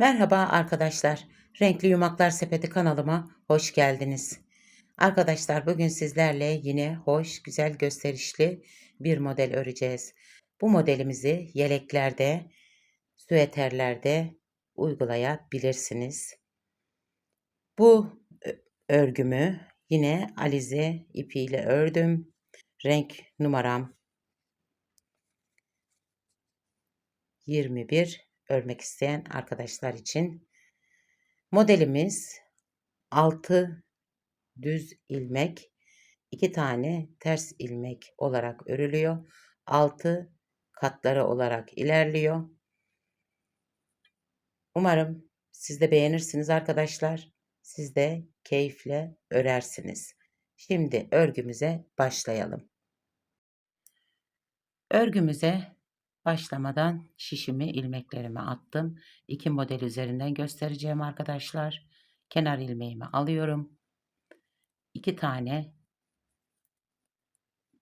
Merhaba arkadaşlar. Renkli Yumaklar Sepeti kanalıma hoş geldiniz. Arkadaşlar bugün sizlerle yine hoş, güzel, gösterişli bir model öreceğiz. Bu modelimizi yeleklerde, süeterlerde uygulayabilirsiniz. Bu örgümü yine alize ipiyle ördüm. Renk numaram 21 örmek isteyen arkadaşlar için. Modelimiz 6 düz ilmek, 2 tane ters ilmek olarak örülüyor. 6 katları olarak ilerliyor. Umarım siz de beğenirsiniz arkadaşlar. Siz de keyifle örersiniz. Şimdi örgümüze başlayalım. Örgümüze Başlamadan şişimi ilmeklerime attım. İki model üzerinden göstereceğim arkadaşlar. Kenar ilmeğimi alıyorum. İki tane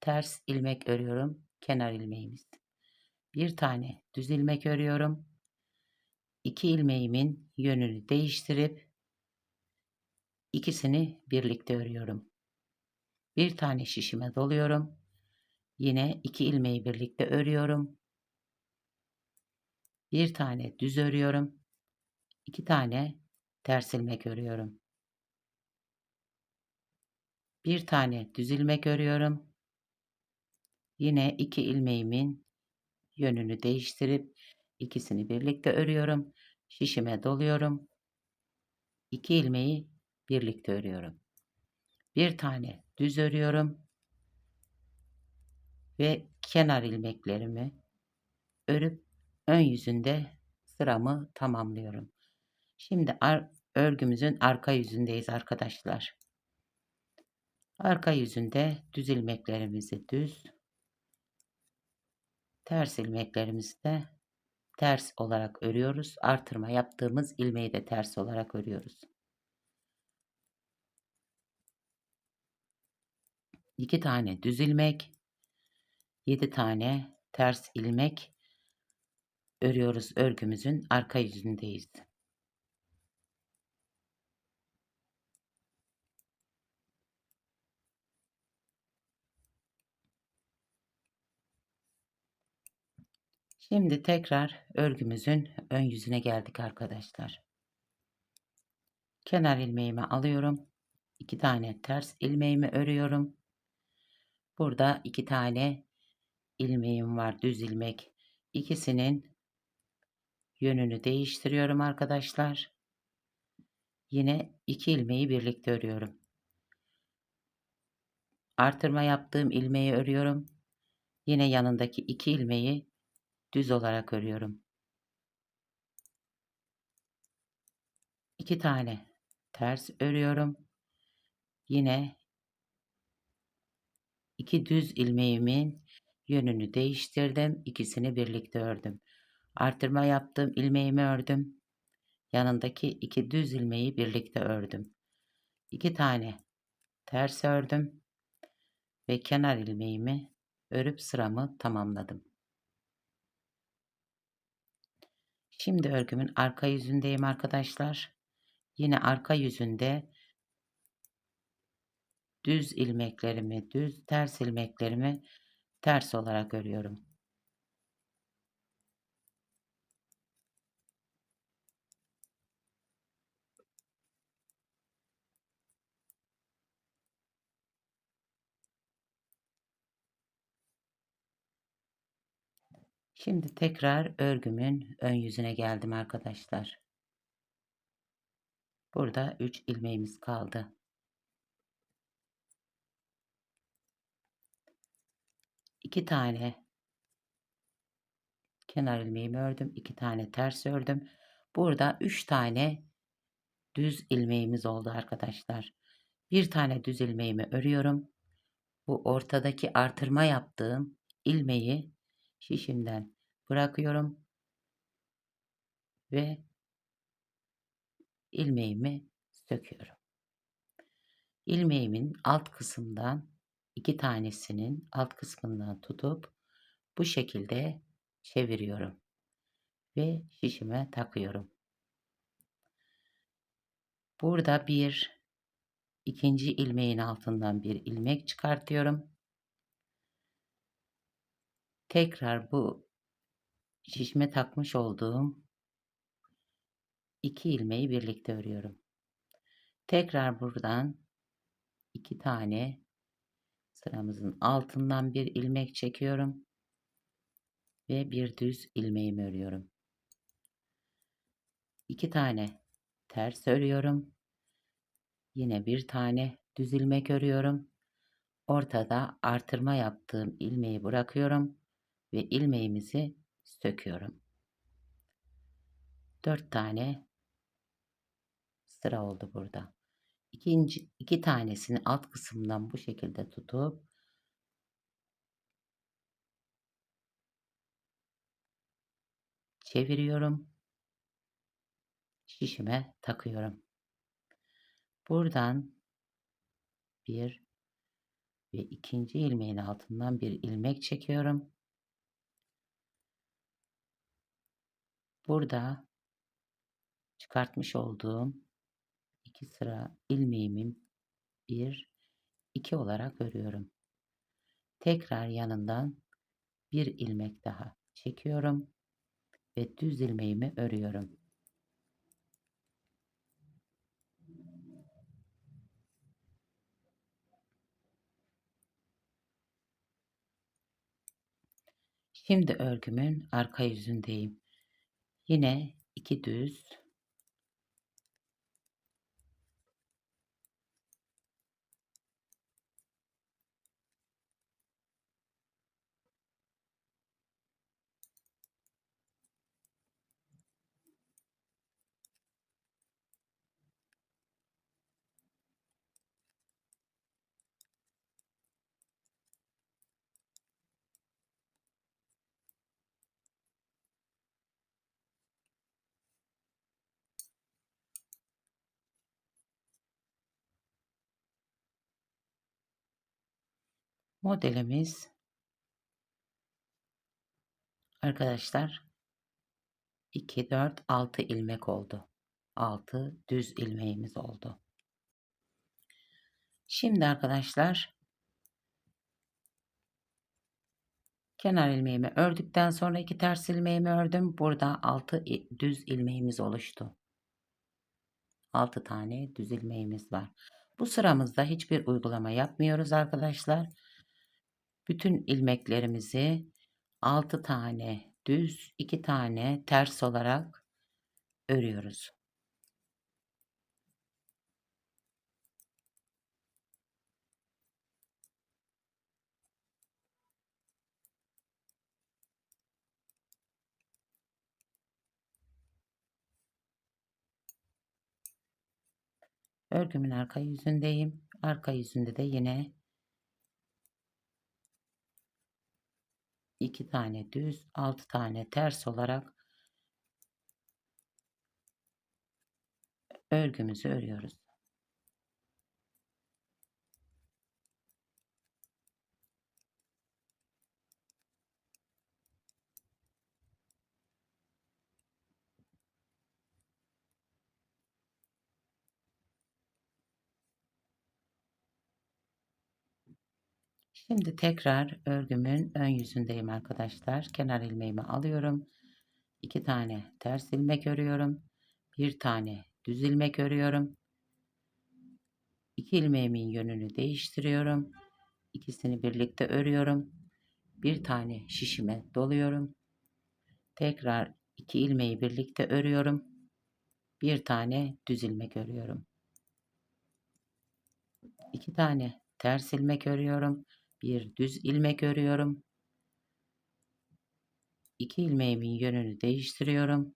ters ilmek örüyorum. Kenar ilmeğimiz. Bir tane düz ilmek örüyorum. İki ilmeğimin yönünü değiştirip ikisini birlikte örüyorum. Bir tane şişime doluyorum. Yine iki ilmeği birlikte örüyorum bir tane düz örüyorum. iki tane ters ilmek örüyorum. Bir tane düz ilmek örüyorum. Yine iki ilmeğimin yönünü değiştirip ikisini birlikte örüyorum. Şişime doluyorum. İki ilmeği birlikte örüyorum. Bir tane düz örüyorum ve kenar ilmeklerimi örüp ön yüzünde sıramı tamamlıyorum. Şimdi örgümüzün arka yüzündeyiz arkadaşlar. Arka yüzünde düz ilmeklerimizi düz, ters ilmeklerimizi de ters olarak örüyoruz. Artırma yaptığımız ilmeği de ters olarak örüyoruz. İki tane düz ilmek, yedi tane ters ilmek örüyoruz örgümüzün arka yüzündeyiz. Şimdi tekrar örgümüzün ön yüzüne geldik arkadaşlar. Kenar ilmeğimi alıyorum. iki tane ters ilmeğimi örüyorum. Burada iki tane ilmeğim var düz ilmek. İkisinin yönünü değiştiriyorum arkadaşlar. Yine iki ilmeği birlikte örüyorum. Artırma yaptığım ilmeği örüyorum. Yine yanındaki iki ilmeği düz olarak örüyorum. İki tane ters örüyorum. Yine iki düz ilmeğimin yönünü değiştirdim. İkisini birlikte ördüm. Artırma yaptığım ilmeğimi ördüm. Yanındaki iki düz ilmeği birlikte ördüm. İki tane ters ördüm ve kenar ilmeğimi örüp sıramı tamamladım. Şimdi örgümün arka yüzündeyim arkadaşlar. Yine arka yüzünde düz ilmeklerimi, düz ters ilmeklerimi ters olarak örüyorum. Şimdi tekrar örgümün ön yüzüne geldim arkadaşlar. Burada 3 ilmeğimiz kaldı. İki tane kenar ilmeğimi ördüm. iki tane ters ördüm. Burada 3 tane düz ilmeğimiz oldu arkadaşlar. Bir tane düz ilmeğimi örüyorum. Bu ortadaki artırma yaptığım ilmeği şişimden bırakıyorum ve ilmeğimi söküyorum. İlmeğimin alt kısımdan iki tanesinin alt kısmından tutup bu şekilde çeviriyorum ve şişime takıyorum. Burada bir ikinci ilmeğin altından bir ilmek çıkartıyorum. Tekrar bu şişme takmış olduğum iki ilmeği birlikte örüyorum. Tekrar buradan iki tane sıramızın altından bir ilmek çekiyorum ve bir düz ilmeğimi örüyorum. İki tane ters örüyorum. Yine bir tane düz ilmek örüyorum. Ortada artırma yaptığım ilmeği bırakıyorum ve ilmeğimizi söküyorum. 4 tane sıra oldu burada. İkinci iki tanesini alt kısımdan bu şekilde tutup çeviriyorum. Şişime takıyorum. Buradan bir ve ikinci ilmeğin altından bir ilmek çekiyorum. Burada çıkartmış olduğum iki sıra ilmeğimin bir iki olarak örüyorum. Tekrar yanından bir ilmek daha çekiyorum ve düz ilmeğimi örüyorum. Şimdi örgümün arka yüzündeyim. Yine iki düz modelimiz arkadaşlar 2 4 6 ilmek oldu. 6 düz ilmeğimiz oldu. Şimdi arkadaşlar kenar ilmeğimi ördükten sonra iki ters ilmeğimi ördüm. Burada 6 düz ilmeğimiz oluştu. 6 tane düz ilmeğimiz var. Bu sıramızda hiçbir uygulama yapmıyoruz arkadaşlar. Bütün ilmeklerimizi 6 tane düz, 2 tane ters olarak örüyoruz. Örgümün arka yüzündeyim. Arka yüzünde de yine iki tane düz, altı tane ters olarak örgümüzü örüyoruz. Şimdi tekrar örgümün ön yüzündeyim arkadaşlar. Kenar ilmeğimi alıyorum. 2 tane ters ilmek örüyorum. Bir tane düz ilmek örüyorum. 2 ilmeğimin yönünü değiştiriyorum. İkisini birlikte örüyorum. Bir tane şişime doluyorum. Tekrar iki ilmeği birlikte örüyorum. Bir tane düz ilmek örüyorum. 2 tane ters ilmek örüyorum bir düz ilmek örüyorum. İki ilmeğimin yönünü değiştiriyorum.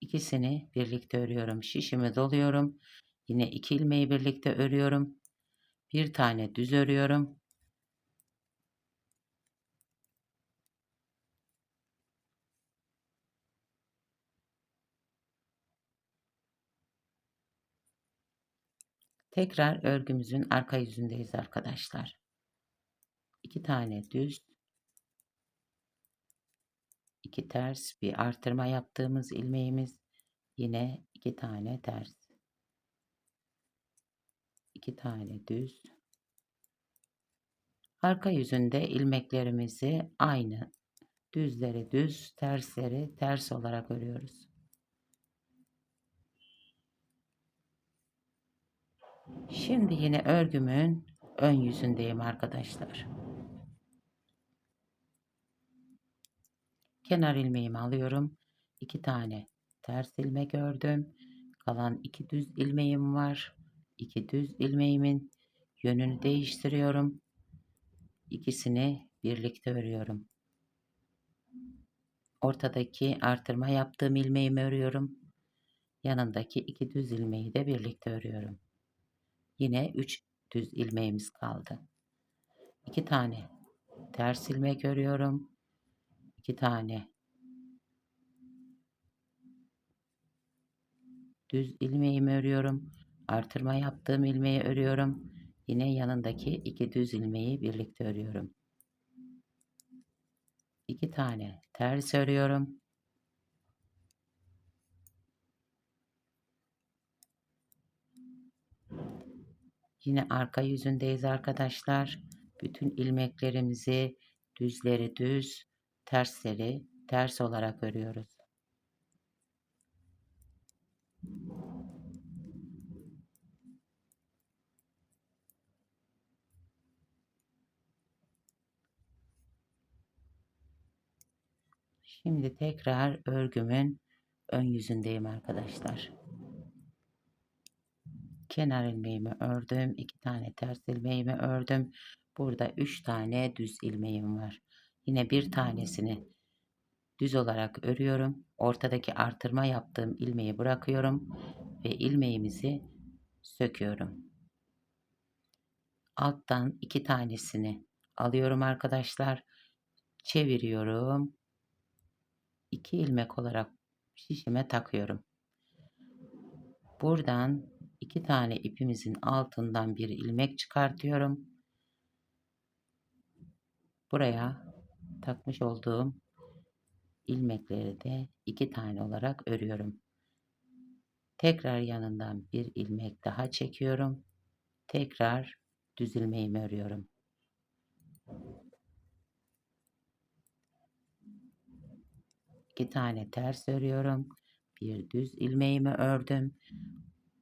İkisini birlikte örüyorum. Şişimi doluyorum. Yine iki ilmeği birlikte örüyorum. Bir tane düz örüyorum. Tekrar örgümüzün arka yüzündeyiz arkadaşlar. İki tane düz, 2 ters, bir artırma yaptığımız ilmeğimiz, yine 2 tane ters. 2 tane düz. Arka yüzünde ilmeklerimizi aynı düzleri düz, tersleri ters olarak örüyoruz. Şimdi yine örgümün ön yüzündeyim arkadaşlar. Kenar ilmeğimi alıyorum. 2 tane ters ilmek ördüm. Kalan 2 düz ilmeğim var. 2 düz ilmeğimin yönünü değiştiriyorum. İkisini birlikte örüyorum. Ortadaki artırma yaptığım ilmeğimi örüyorum. Yanındaki iki düz ilmeği de birlikte örüyorum. Yine 3 düz ilmeğimiz kaldı. 2 tane ters ilmek örüyorum. 2 tane düz ilmeğimi örüyorum. Artırma yaptığım ilmeği örüyorum. Yine yanındaki iki düz ilmeği birlikte örüyorum. 2 tane ters örüyorum. Yine arka yüzündeyiz arkadaşlar. Bütün ilmeklerimizi düzleri düz, tersleri ters olarak örüyoruz. Şimdi tekrar örgümün ön yüzündeyim arkadaşlar. Kenar ilmeğimi ördüm. iki tane ters ilmeğimi ördüm. Burada üç tane düz ilmeğim var. Yine bir tanesini düz olarak örüyorum. Ortadaki artırma yaptığım ilmeği bırakıyorum ve ilmeğimizi söküyorum. Alttan iki tanesini alıyorum arkadaşlar. Çeviriyorum. 2 ilmek olarak şişime takıyorum. Buradan iki tane ipimizin altından bir ilmek çıkartıyorum. Buraya takmış olduğum ilmekleri de iki tane olarak örüyorum. Tekrar yanından bir ilmek daha çekiyorum. Tekrar düz ilmeğimi örüyorum. 2 tane ters örüyorum. Bir düz ilmeğimi ördüm.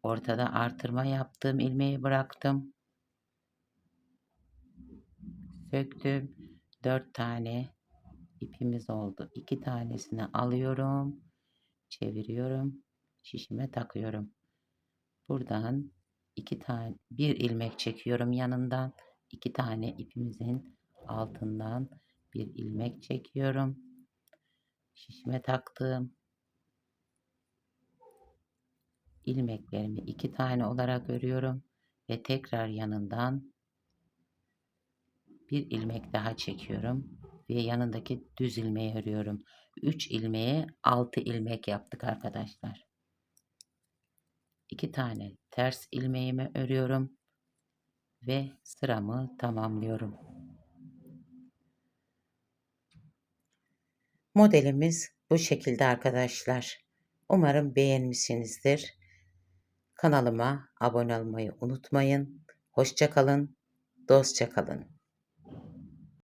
Ortada artırma yaptığım ilmeği bıraktım. Söktüm. 4 tane ipimiz oldu. 2 tanesini alıyorum. Çeviriyorum. Şişime takıyorum. Buradan iki tane bir ilmek çekiyorum yanından. 2 tane ipimizin altından bir ilmek çekiyorum şişime taktığım ilmeklerimi iki tane olarak örüyorum ve tekrar yanından bir ilmek daha çekiyorum ve yanındaki düz ilmeği örüyorum. 3 ilmeğe 6 ilmek yaptık arkadaşlar. 2 tane ters ilmeğimi örüyorum ve sıramı tamamlıyorum. Modelimiz bu şekilde arkadaşlar. Umarım beğenmişsinizdir. Kanalıma abone olmayı unutmayın. Hoşça kalın, dostça kalın.